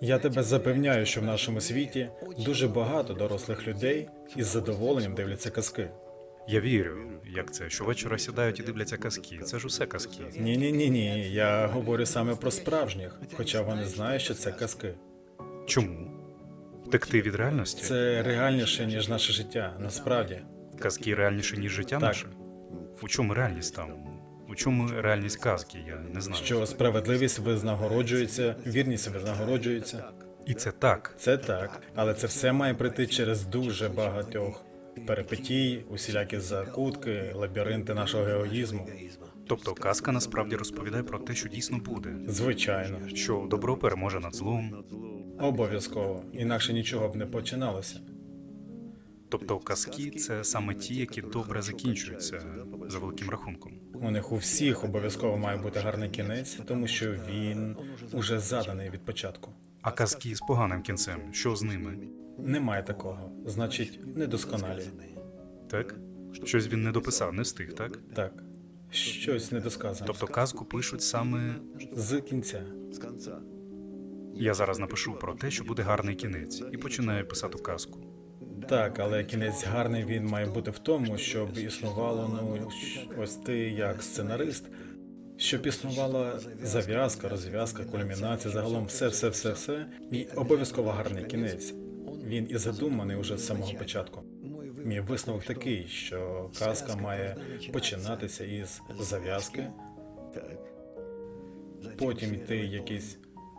Я тебе запевняю, що в нашому світі дуже багато дорослих людей із задоволенням дивляться казки. Я вірю, як це, щовечора сядають і дивляться казки. Це ж усе казки. Ні, ні, ні, ні. Я говорю саме про справжніх, хоча вони знають, що це казки. Чому? Втекти від реальності? Це реальніше, ніж наше життя, насправді. Казки реальніше, ніж життя Так. наше? У чому реальність там? У чому реальність казки? Я не знаю. Що справедливість визнагороджується, вірність визнагороджується. І це так. Це так, але це все має прийти через дуже багатьох перипетій, усілякі закутки, лабіринти нашого геоїзму. Тобто казка насправді розповідає про те, що дійсно буде. Звичайно, Що добро переможе над злом. обов'язково, інакше нічого б не починалося. Тобто казки це саме ті, які добре закінчуються за великим рахунком. У них у всіх обов'язково має бути гарний кінець, тому що він уже заданий від початку. А казки з поганим кінцем, що з ними? Немає такого, значить, недосконалі. Так? Щось він не дописав, не встиг, так? Так, щось недосказано. Тобто казку пишуть саме. З кінця. Я зараз напишу про те, що буде гарний кінець, і починаю писати казку. Так, але кінець гарний він має бути в тому, щоб існувало, ну ось ти як сценарист, щоб існувала зав'язка, розв'язка, кульмінація, загалом все, все, все, все, і обов'язково гарний кінець. Він і задуманий уже з самого початку. Мій висновок такий, що казка має починатися із зав'язки, потім йти якийсь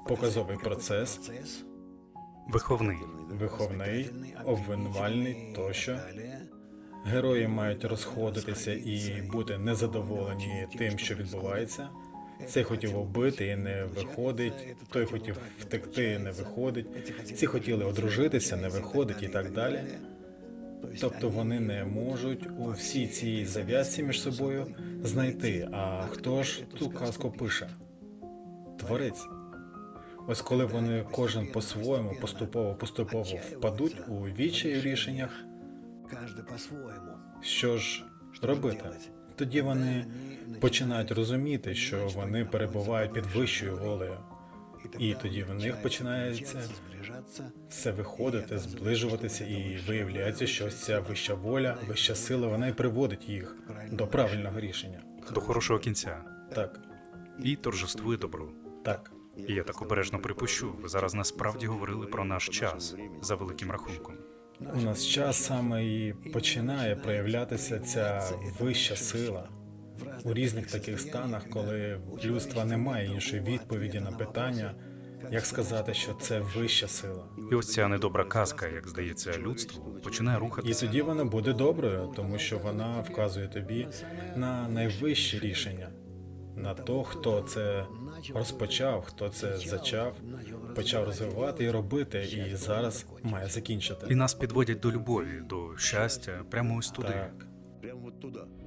показовий процес, Виховний. виховний, обвинувальний тощо. Герої мають розходитися і бути незадоволені тим, що відбувається. Цей хотів убити і не виходить. Той хотів втекти, не виходить. Ці хотіли одружитися, не виходить і так далі. Тобто вони не можуть у всій цій зав'язці між собою знайти. А хто ж ту казку пише? Творець. Ось коли вони кожен по-своєму поступово поступово впадуть у вічі в рішеннях, що ж робити? Тоді вони починають розуміти, що вони перебувають під вищою волею, і тоді в них починається все виходити, зближуватися, і виявляється, що ось ця вища воля, вища сила, вона і приводить їх до правильного рішення. До хорошого кінця. Так, І торжествує добро. так. І я так обережно припущу, ви зараз насправді говорили про наш час за великим рахунком. У нас час саме і починає проявлятися ця вища сила у різних таких станах, коли в людства немає іншої відповіді на питання, як сказати, що це вища сила. І ось ця недобра казка, як здається, людству, починає І тоді вона буде доброю, тому що вона вказує тобі на найвищі рішення, на то, хто це розпочав, хто це зачав, почав розвивати і робити, і зараз має закінчити. І нас підводять до любові, до щастя, прямо ось туди. Так. Прямо туди. туда.